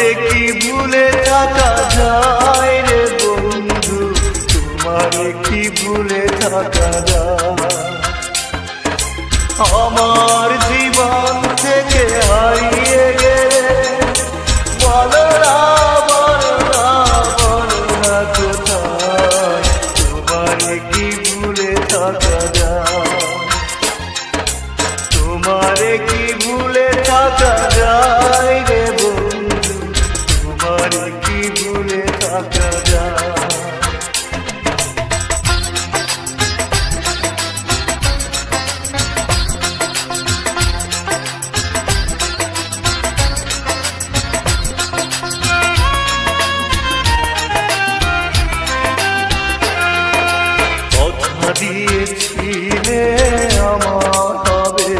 তোমারে কি ভুলে থাকা যায় রে বন্ধু? তোমারে কি ভুলে থাকা যায়? আমার জীবন থেকে হারিয়ে গেলে বলো না বলো না, বলো কি ভুলে থাকা তোমারে কি দিয়েছিলে আমার হবে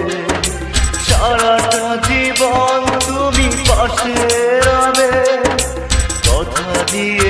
সারাটা জীবন তুমি পাশে রবে। কথা দিয়েছিলে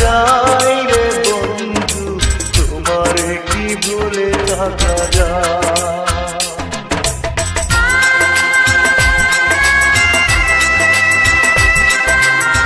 রে বন্ধু তোমারে কি ভুলে থাকা যায়